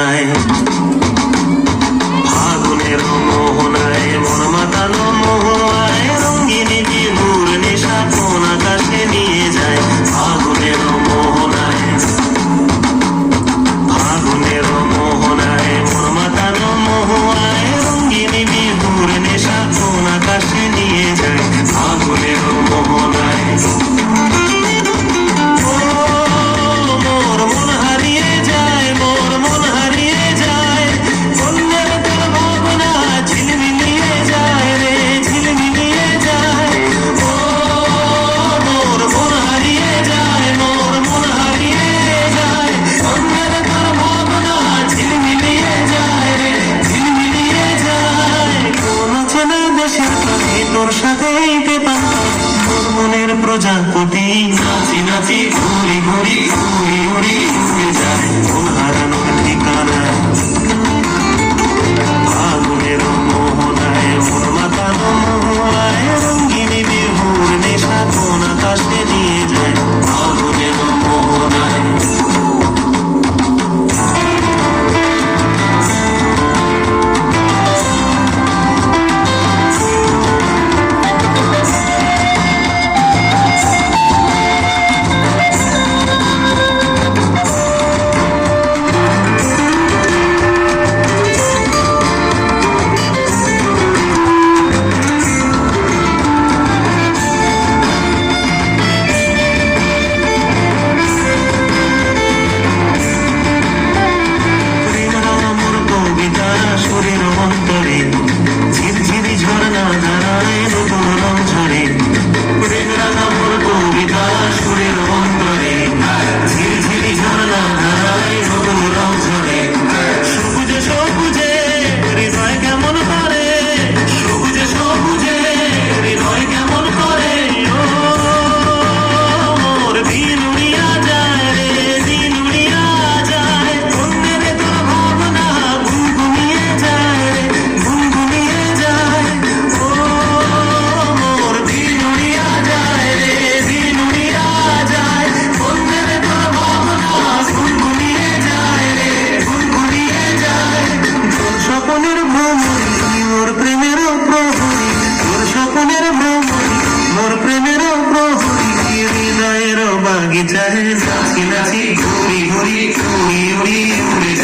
time. সাথে দিতে পারি। মনের প্রজাপতি। নাচি নাচি ঘুরি ঘুরি ঘুরি উড়ি স্বপনের ভ্রমণী, মোর প্রেমের প্রহরী। মোর স্বপনের ভ্রমণী, মোর প্রেমের প্রহরী। হৃদয়ের বাগিচায় নাচি নাচি ঘুরি ঘুরি উড়ি উড়ি উড়ে